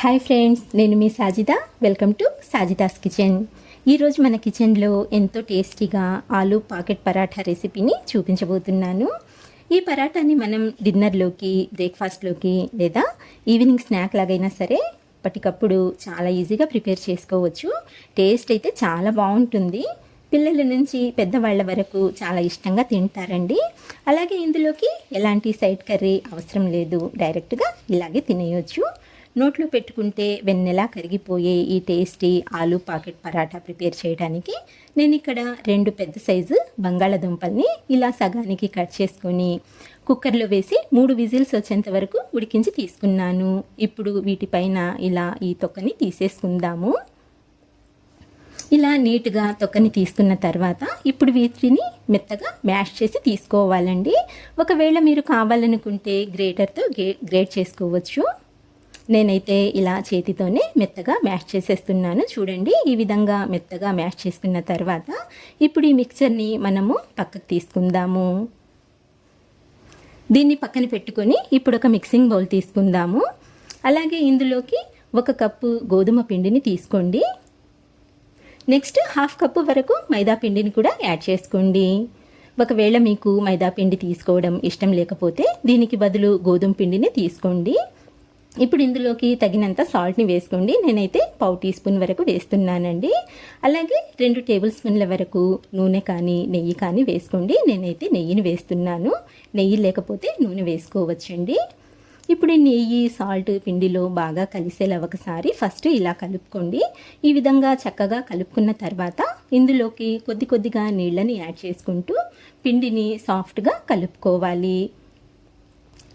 Hi friends నేను మీ Sajida. Welcome to Sajida's kitchen ఈరోజు మన కిచెన్లో ఎంతో టేస్టీగా ఆలు పాకెట్ పరాఠా రెసిపీని చూపించబోతున్నాను. ఈ పరాఠాని మనం డిన్నర్లోకి బ్రేక్ఫాస్ట్లోకి లేదా ఈవినింగ్ స్నాక్ లాగైనా సరే అప్పటికప్పుడు చాలా ఈజీగా ప్రిపేర్ చేసుకోవచ్చు. టేస్ట్ అయితే చాలా బాగుంటుంది. పిల్లల నుంచి పెద్దవాళ్ళ వరకు చాలా ఇష్టంగా తింటారండి. అలాగే ఇందులోకి ఎలాంటి సైడ్ కర్రీ అవసరం లేదు. డైరెక్ట్గా ఇలాగే తినేయొచ్చు. నోట్లో పెట్టుకుంటే వెన్నెలా కరిగిపోయే ఈ టేస్టీ ఆలు పాకెట్ పరాటా ప్రిపేర్ చేయడానికి నేను ఇక్కడ రెండు పెద్ద సైజు బంగాళాదుంపల్ని ఇలా సగానికి కట్ చేసుకొని కుక్కర్లో వేసి మూడు విజిల్స్ వచ్చేంత వరకు ఉడికించి తీసుకున్నాను. ఇప్పుడు వీటిపైన ఇలా ఈ తొక్కని తీసేసుకుందాము. ఇలా నీట్గా తొక్కని తీసుకున్న తర్వాత ఇప్పుడు వీటిని మెత్తగా మ్యాష్ చేసి తీసుకోవాలండి. ఒకవేళ మీరు కావాలనుకుంటే గ్రేటర్తో గ్రేట్ చేసుకోవచ్చు. నేనైతే ఇలా చేతితోనే మెత్తగా మ్యాష్ చేసేస్తున్నాను. చూడండి ఈ విధంగా మెత్తగా మ్యాష్ చేసుకున్న తర్వాత ఇప్పుడు ఈ మిక్చర్ని మనము పక్కకు తీసుకుందాము. దీన్ని పక్కన పెట్టుకొని ఇప్పుడు ఒక మిక్సింగ్ బౌల్ తీసుకుందాము. అలాగే ఇందులోకి ఒక కప్పు గోధుమ పిండిని తీసుకోండి. నెక్స్ట్ హాఫ్ కప్పు వరకు మైదా పిండిని కూడా యాడ్ చేసుకోండి. ఒకవేళ మీకు మైదా పిండి తీసుకోవడం ఇష్టం లేకపోతే దీనికి బదులు గోధుమ పిండిని తీసుకోండి. ఇప్పుడు ఇందులోకి తగినంత సాల్ట్ని వేసుకోండి. నేనైతే పావు టీ స్పూన్ వరకు వేస్తున్నానండి. అలాగే రెండు టేబుల్ స్పూన్ల వరకు నూనె కానీ నెయ్యి కానీ వేసుకోండి. నేనైతే నెయ్యిని వేస్తున్నాను. నెయ్యి లేకపోతే నూనె వేసుకోవచ్చండి. ఇప్పుడు నెయ్యి సాల్ట్ పిండిలో బాగా కలిసేలా ఒకసారి ఫస్ట్ ఇలా కలుపుకోండి. ఈ విధంగా చక్కగా కలుపుకున్న తర్వాత ఇందులోకి కొద్ది కొద్దిగా నీళ్ళని యాడ్ చేసుకుంటూ పిండిని సాఫ్ట్గా కలుపుకోవాలి.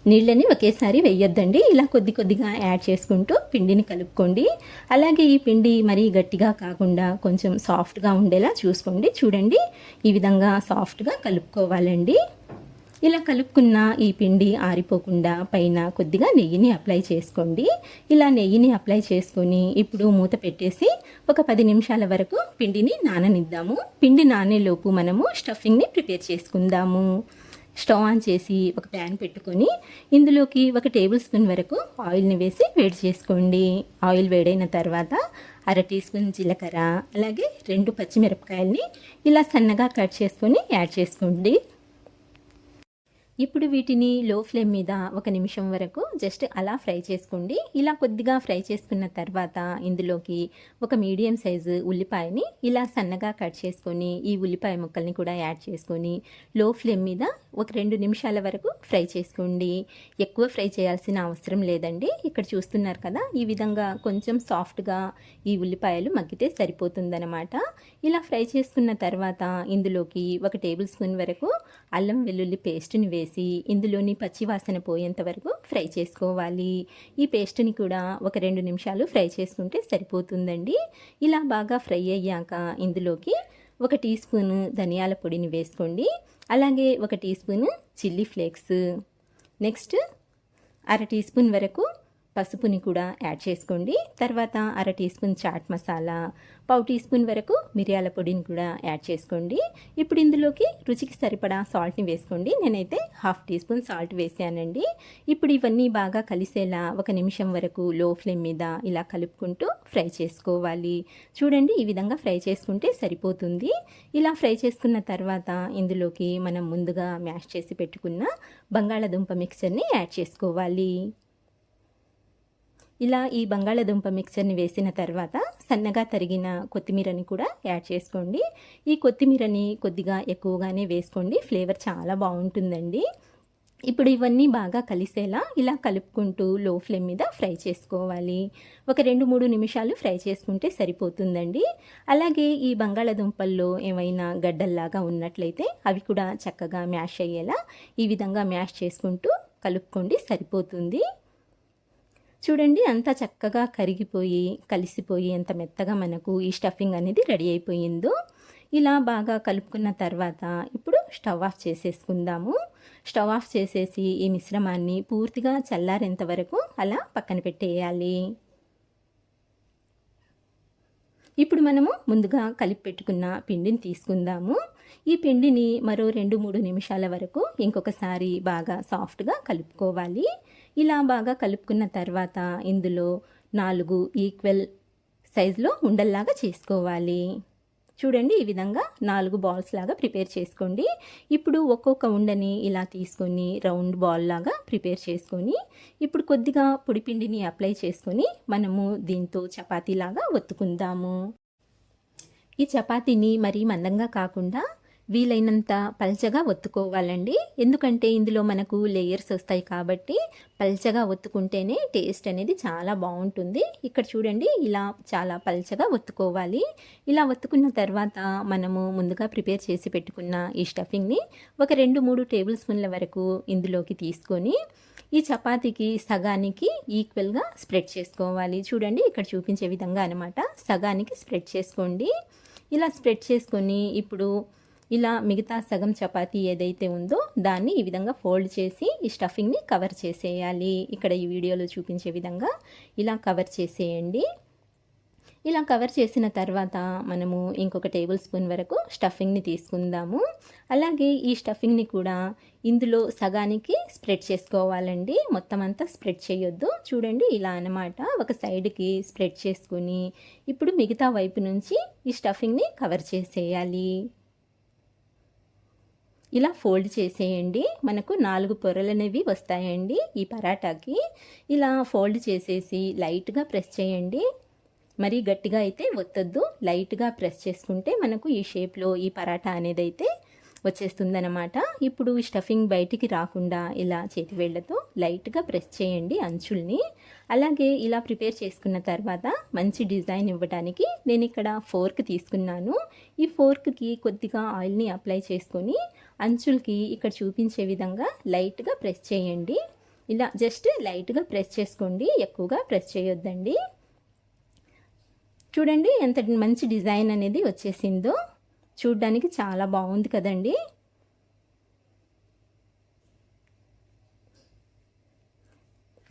నీళ్ళని ఒకేసారి వేయొద్దండి. ఇలా కొద్ది కొద్దిగా యాడ్ చేసుకుంటూ పిండిని కలుపుకోండి. అలాగే ఈ పిండి మరీ గట్టిగా కాకుండా కొంచెం సాఫ్ట్గా ఉండేలా చూసుకోండి. చూడండి ఈ విధంగా సాఫ్ట్గా కలుపుకోవాలండి. ఇలా కలుపుకున్న ఈ పిండి ఆరిపోకుండా పైన కొద్దిగా నెయ్యిని అప్లై చేసుకోండి. ఇలా నెయ్యిని అప్లై చేసుకొని ఇప్పుడు మూత పెట్టేసి ఒక పది నిమిషాల వరకు పిండిని నాననిద్దాము. పిండి నానేలోపు మనము స్టఫింగ్ని ప్రిపేర్ చేసుకుందాము. స్టవ్ ఆన్ చేసి ఒక ప్యాన్ పెట్టుకొని ఇందులోకి ఒక టేబుల్ స్పూన్ వరకు ఆయిల్ని వేసి వేడి చేసుకోండి. ఆయిల్ వేడైన తర్వాత అర టీ స్పూన్ జీలకర్ర అలాగే రెండు పచ్చిమిరపకాయల్ని ఇలా సన్నగా కట్ చేసుకొని యాడ్ చేసుకోండి. ఇప్పుడు వీటిని లో ఫ్లేమ్ మీద ఒక నిమిషం వరకు జస్ట్ అలా ఫ్రై చేసుకోండి. ఇలా కొద్దిగా ఫ్రై చేసుకున్న తర్వాత ఇందులోకి ఒక మీడియం సైజు ఉల్లిపాయని ఇలా సన్నగా కట్ చేసుకొని ఈ ఉల్లిపాయ ముక్కల్ని కూడా యాడ్ చేసుకొని లో ఫ్లేమ్ మీద ఒక రెండు నిమిషాల వరకు ఫ్రై చేసుకోండి. ఎక్కువ ఫ్రై చేయాల్సిన అవసరం లేదండి. ఇక్కడ చూస్తున్నారు కదా ఈ విధంగా కొంచెం సాఫ్ట్గా ఈ ఉల్లిపాయలు మగ్గితే సరిపోతుందన్నమాట. ఇలా ఫ్రై చేసుకున్న తర్వాత ఇందులోకి ఒక టేబుల్ స్పూన్ వరకు అల్లం వెల్లుల్లి పేస్ట్ని వేసి ఇందులోని పచ్చివాసన పోయేంత వరకు ఫ్రై చేసుకోవాలి. ఈ పేస్ట్ని కూడా ఒక రెండు నిమిషాలు ఫ్రై చేసుకుంటే సరిపోతుందండి. ఇలా బాగా ఫ్రై అయ్యాక ఇందులోకి ఒక టీ స్పూను ధనియాల పొడిని వేసుకోండి. అలాగే ఒక teaspoon chilli flakes. Next అర టీ స్పూన్ వరకు పసుపుని కూడా యాడ్ చేసుకోండి. తర్వాత అర టీ స్పూన్ చాట్ మసాలా పావు టీ స్పూన్ వరకు మిరియాల పొడిని కూడా యాడ్ చేసుకోండి. ఇప్పుడు ఇందులోకి రుచికి సరిపడా సాల్ట్ని వేసుకోండి. నేనైతే హాఫ్ టీ స్పూన్ సాల్ట్ వేసానండి. ఇప్పుడు ఇవన్నీ బాగా కలిసేలా ఒక నిమిషం వరకు లో ఫ్లేమ్ మీద ఇలా కలుపుకుంటూ ఫ్రై చేసుకోవాలి. చూడండి ఈ విధంగా ఫ్రై చేసుకుంటే సరిపోతుంది. ఇలా ఫ్రై చేసుకున్న తర్వాత ఇందులోకి మనం ముందుగా మ్యాష్ చేసి పెట్టుకున్న బంగాళాదుంప మిక్చర్ని యాడ్ చేసుకోవాలి. ఇలా ఈ బంగాళాదుంప మిక్చర్ని వేసిన తర్వాత సన్నగా తరిగిన కొత్తిమీరని కూడా యాడ్ చేసుకోండి. ఈ కొత్తిమీరని కొద్దిగా ఎక్కువగానే వేసుకోండి. ఫ్లేవర్ చాలా బాగుంటుందండి. ఇప్పుడు ఇవన్నీ బాగా కలిసేలా ఇలా కలుపుకుంటూ లో ఫ్లేమ్ మీద ఫ్రై చేసుకోవాలి. ఒక రెండు మూడు నిమిషాలు ఫ్రై చేసుకుంటే సరిపోతుందండి. అలాగే ఈ బంగాళాదుంపల్లో ఏమైనా గడ్డల్లాగా ఉన్నట్లయితే అవి కూడా చక్కగా మ్యాష్ అయ్యేలా ఈ విధంగా మ్యాష్ చేసుకుంటూ కలుపుకోండి. సరిపోతుంది. చూడండి అంతా చక్కగా కరిగిపోయి కలిసిపోయి ఎంత మెత్తగా మనకు ఈ స్టఫింగ్ అనేది రెడీ అయిపోయిందో. ఇలా బాగా కలుపుకున్న తర్వాత ఇప్పుడు స్టవ్ ఆఫ్ చేసేసుకుందాము. స్టవ్ ఆఫ్ చేసేసి ఈ మిశ్రమాన్ని పూర్తిగా చల్లారేంత వరకు అలా పక్కన పెట్టేయాలి. ఇప్పుడు మనము ముందుగా కలిపి పెట్టుకున్న పిండిని తీసుకుందాము. ఈ పిండిని మరో రెండు మూడు నిమిషాల వరకు ఇంకొకసారి బాగా సాఫ్ట్గా కలుపుకోవాలి. ఇలా బాగా కలుపుకున్న తర్వాత ఇందులో నాలుగు ఈక్వల్ సైజులో ఉండల్లాగా చేసుకోవాలి. చూడండి ఈ విధంగా నాలుగు బాల్స్ లాగా ప్రిపేర్ చేసుకోండి. ఇప్పుడు ఒక్కొక్క ఉండని ఇలా తీసుకొని రౌండ్ బాల్ లాగా ప్రిపేర్ చేసుకొని ఇప్పుడు కొద్దిగా పొడిపిండిని అప్లై చేసుకొని మనము దీంతో చపాతీలాగా ఒత్తుకుందాము. ఈ చపాతీని మరీ మందంగా కాకుండా వీలైనంత పల్చగా ఒత్తుకోవాలండి. ఎందుకంటే ఇందులో మనకు లేయర్స్ వస్తాయి కాబట్టి పల్చగా ఒత్తుకుంటేనే టేస్ట్ అనేది చాలా బాగుంటుంది. ఇక్కడ చూడండి ఇలా చాలా పల్చగా ఒత్తుకోవాలి. ఇలా ఒత్తుకున్న తర్వాత మనము ముందుగా ప్రిపేర్ చేసి పెట్టుకున్న ఈ స్టఫింగ్ని ఒక రెండు మూడు టేబుల్ స్పూన్ల వరకు ఇందులోకి తీసుకొని ఈ చపాతీకి సగానికి ఈక్వల్గా స్ప్రెడ్ చేసుకోవాలి. చూడండి ఇక్కడ చూపించే విధంగా అనమాట సగానికి స్ప్రెడ్ చేసుకోండి. ఇలా స్ప్రెడ్ చేసుకొని ఇప్పుడు ఇలా మిగతా సగం చపాతీ ఏదైతే ఉందో దాన్ని ఈ విధంగా ఫోల్డ్ చేసి ఈ స్టఫింగ్ని కవర్ చేసేయాలి. ఇక్కడ ఈ వీడియోలో చూపించే విధంగా ఇలా కవర్ చేసేయండి. ఇలా కవర్ చేసిన తర్వాత మనము ఇంకొక టేబుల్ స్పూన్ వరకు స్టఫింగ్ని తీసుకుందాము. అలాగే ఈ స్టఫింగ్ని కూడా ఇందులో సగానికి స్ప్రెడ్ చేసుకోవాలండి. మొత్తం అంతా స్ప్రెడ్ చేయొద్దు. చూడండి ఇలా అనమాట ఒక సైడ్కి స్ప్రెడ్ చేసుకుని ఇప్పుడు మిగతా వైపు నుంచి ఈ స్టఫింగ్ని కవర్ చేసేయాలి. ఇలా ఫోల్డ్ చేసేయండి. మనకు నాలుగు పొరలు అనేవి వస్తాయండి ఈ పరాటాకి. ఇలా ఫోల్డ్ చేసేసి లైట్గా ప్రెస్ చేయండి. మరీ గట్టిగా అయితే ఒత్తద్దు. లైట్గా ప్రెస్ చేసుకుంటే మనకు ఈ షేప్లో ఈ పరాటా అనేది అయితే వచ్చేస్తుందన్నమాట. ఇప్పుడు స్టఫింగ్ బయటికి రాకుండా ఇలా చేతి వేళ్ళతో లైట్గా ప్రెస్ చేయండి అంచుల్ని. అలాగే ఇలా ప్రిపేర్ చేసుకున్న తర్వాత మంచి డిజైన్ ఇవ్వడానికి నేను ఇక్కడ ఫోర్క్ తీసుకున్నాను. ఈ ఫోర్క్కి కొద్దిగా ఆయిల్ని అప్లై చేసుకొని అంచులకి ఇక్కడ చూపించే విధంగా లైట్గా ప్రెస్ చేయండి. ఇలా జస్ట్ లైట్గా ప్రెస్ చేసుకోండి. ఎక్కువగా ప్రెస్ చేయొద్దండి. చూడండి ఎంత మంచి డిజైన్ అనేది వచ్చేసిందో. చూడ్డానికి చాలా బాగుంది కదండి.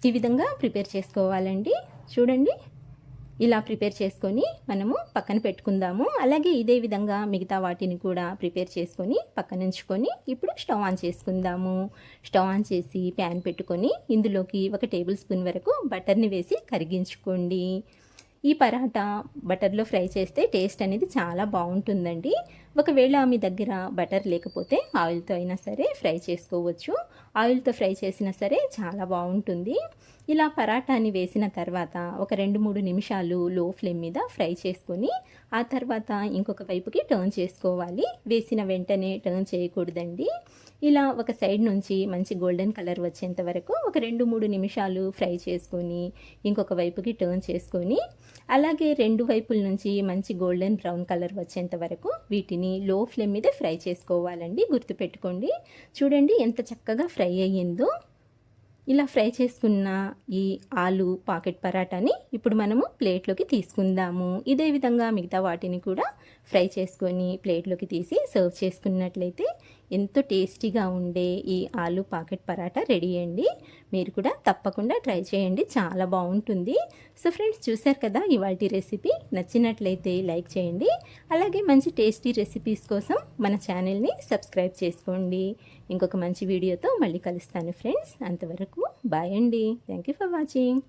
ఈ విధంగా ప్రిపేర్ చేసుకోవాలండి. చూడండి ఇలా ప్రిపేర్ చేసుకొని మనము పక్కన పెట్టుకుందాము. అలాగే ఇదే విధంగా మిగతా వాటిని కూడా ప్రిపేర్ చేసుకొని పక్కన ఉంచుకొని ఇప్పుడు స్టవ్ ఆన్ చేసుకుందాము. స్టవ్ ఆన్ చేసి ప్యాన్ పెట్టుకొని ఇందులోకి ఒక టేబుల్ స్పూన్ వరకు బటర్ని వేసి కరిగించుకోండి. ఈ పరాటా బటర్లో ఫ్రై చేస్తే టేస్ట్ అనేది చాలా బాగుంటుందండి. ఒకవేళ మీ దగ్గర బటర్ లేకపోతే ఆయిల్తో అయినా సరే ఫ్రై చేసుకోవచ్చు. ఆయిల్తో ఫ్రై చేసినా సరే చాలా బాగుంటుంది. ఇలా పరాటాని వేసిన తర్వాత ఒక రెండు మూడు నిమిషాలు లో ఫ్లేమ్ మీద ఫ్రై చేసుకొని ఆ తర్వాత ఇంకొక వైపుకి టర్న్ చేసుకోవాలి. వేసిన వెంటనే టర్న్ చేయకూడదండి. ఇలా ఒక సైడ్ నుంచి మంచి గోల్డెన్ కలర్ వచ్చేంత వరకు ఒక రెండు మూడు నిమిషాలు ఫ్రై చేసుకొని ఇంకొక వైపుకి టర్న్ చేసుకొని అలాగే రెండు వైపుల నుంచి మంచి గోల్డెన్ బ్రౌన్ కలర్ వచ్చేంత వరకు వీటిని లో ఫ్లేమ్ మీద ఫ్రై చేసుకోవాలండి. గుర్తుపెట్టుకోండి. చూడండి ఎంత చక్కగా ఫ్రై అయ్యిందో. ఇలా ఫ్రై చేసుకున్న ఈ ఆలు పాకెట్ పరాటాని ఇప్పుడు మనము ప్లేట్లోకి తీసుకుందాము. ఇదే విధంగా మిగతా వాటిని కూడా ఫ్రై చేసుకొని ప్లేట్లోకి తీసి సర్వ్ చేసుకున్నట్లయితే ఎంతో టేస్టీగా ఉండే ఈ ఆలు పాకెట్ పరాటా రెడీ అండి. మీరు కూడా తప్పకుండా ట్రై చేయండి. చాలా బాగుంటుంది. సో ఫ్రెండ్స్ చూసారు కదా ఇవాళ రెసిపీ? నచ్చినట్లయితే లైక్ చేయండి. అలాగే మంచి టేస్టీ రెసిపీస్ కోసం మన ఛానల్ని సబ్స్క్రైబ్ చేసుకోండి. ఇంకొక మంచి వీడియోతో మళ్ళీ కలుస్తాను ఫ్రెండ్స్. అంతవరకు బాయ్ అండి. Thank you for watching.